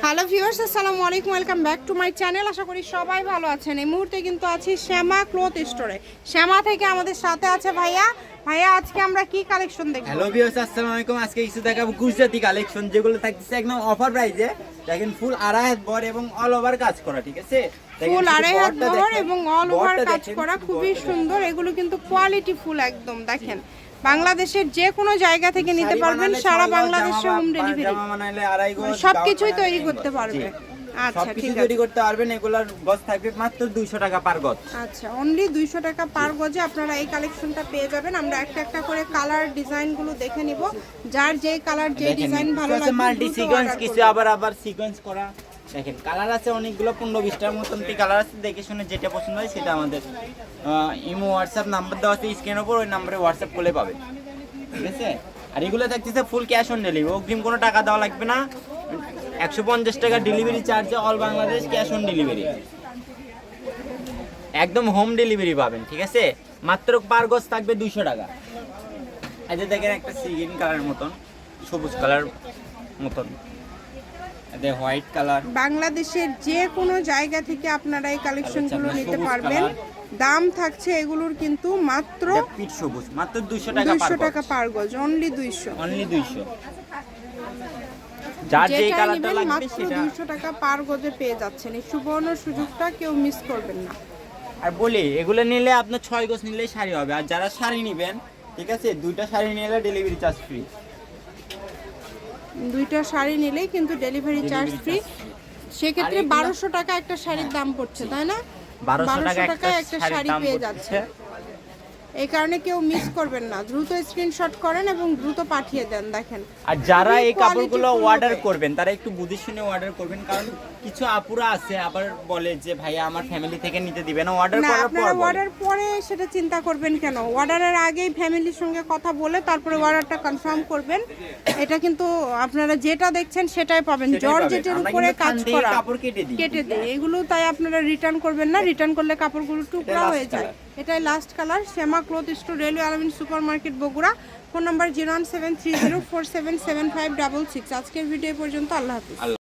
Hello viewers আসসালামু আলাইকুম welcome back to my channel আশা করি সবাই ভালো আছেন। এই মুহূর্তে কিন্তু আছি শ্যামা ক্লোথ স্টোরে শ্যামা থেকে আমাদের সাথে আছে ভাইয়া ভাইয়া আজকে আমরা কি কালেকশন দেখব? হ্যালো ভিউয়ার্স আসসালামু আলাইকুম। আজকে কিছু দেখাবো গুজরাটি কালেকশন যেগুলো থাকতেছে একদম অফার প্রাইসে দেখেন ফুল আড়াই হাত বর এবং অল ওভার কাজ করা ঠিক আছে? ফুল আড়াই হাত দেখেন, এবং অল ওভার কাজ করা খুবই সুন্দর। এগুলো কিন্তু কোয়ালিটি ফুল একদম দেখেন। বাংলাদেশের যে কোনো জায়গা থেকে নিতে পারবেন সারা বাংলাদেশে হোম ডেলিভারি গজ, সবকিছুই তৈরি করতে গজ। জি। আচ্ছা, সবকিছু তৈরি করতে পারবেন এগুলার গজ থাকবে মাত্র দুইশো টাকা পার গজ আচ্ছা অনলি দুইশো টাকা পার গজে আপনারা এই কালেকশনটা পেয়ে যাবেন। আমরা একটা একটা করে কালার ডিজাইনগুলো দেখে নিব। যার যেই কালার যে ডিজাইন ভালো লাগবে মাল্টি সিকোয়েন্স কিছু আবার আবার সিকোয়েন্স করা। দেখেন কালার আছে অনেকগুলো পনেরো বিশটার মতন কালার আছে। দেখে শুনে যেটা পছন্দ হয় সেটা আমাদের ইমো হোয়াটসঅ্যাপ নাম্বার দেওয়া আছে স্ক্রিনের উপর ওই নাম্বারে হোয়াটসঅ্যাপ করলে পাবে। ঠিক আছে? আর এগুলো থাকতেছে ফুল ক্যাশ অন ডেলিভারি অগ্রিম কোনো টাকা দেওয়া লাগবে না। একশো পঞ্চাশ টাকা ডেলিভারি চার্জে all Bangladesh cash on delivery. একদম হোম ডেলিভারি পাবেন ঠিক আছে? মাত্র পার গজ থাকবে দুইশো টাকা। এই যে দেখেন একটা সিগিন কালার মতন সবুজ কালার মতন। White colour. বাংলাদেশের যে কোনো জায়গা থেকে আপনারা এই কালেকশনগুলো নিতে পারবেন। দাম থাকছে এগুলোর কিন্তু মাত্র পিট সবুজ মাত্র দুইশো টাকা পার দুইশো টাকা পার গজ অনলি দুইশো। অনলি দুইশো। যার যে কালারটা লাগবে সেটা। দুইশো টাকা পার গজে পেয়ে যাচ্ছেন। এই সুবর্ণ সুযোগটা কেউ মিস করবেন না। আর বলি এগুলো নিলে আপনার ছয় গজ নিলেই শাড়ি হবে। আর যারা শাড়ি নেবেন ঠিক আছে দুইটা শাড়ি নিলে ডেলিভারি চার্জ ফ্রি দুইটা শাড়ি নিলেই কিন্তু ডেলিভারি চার্জ ফ্রি সেক্ষেত্রে বারোশো টাকা একটা শাড়ির দাম পড়ছে তাই না? বারোশো টাকা একটা শাড়ি পেয়ে যাচ্ছে। এই কারণে কেউ মিস করবেন না। দ্রুত স্ক্রিনশট করেন এবং দ্রুত পাঠিয়ে দেন দেখেন। আর যারা এই কাপড়গুলো অর্ডার করবেন তারা একটু বুঝে শুনে অর্ডার করবেন কারণ কিছু আপুরা আছে আবার বলে যে ভাইয়া আমার ফ্যামিলি থেকে নিতে দিবে না। অর্ডার করার পর অর্ডার পরে সেটা চিন্তা করবেন কেন? অর্ডারের আগেই ফ্যামিলির সঙ্গে কথা বলে তারপরে অর্ডারটা কনফার্ম করবেন। এটা কিন্তু আপনারা যেটা দেখছেন সেটাই পাবেন। জর্জেটের উপরে কাজ করা কাপড় কেটে দিই। কেটে দিই। এগুলো তাই আপনারা রিটার্ন করবেন না রিটার্ন করলে কাপড়গুলো টুকরা হয়ে যায়। এটাই last colour Shyama cloth store railway Almin super market Bogura. Phone number zero one seven three zero four seven seven five double six আজকের ভিডিও পর্যন্ত, আল্লাহ হাফিজ।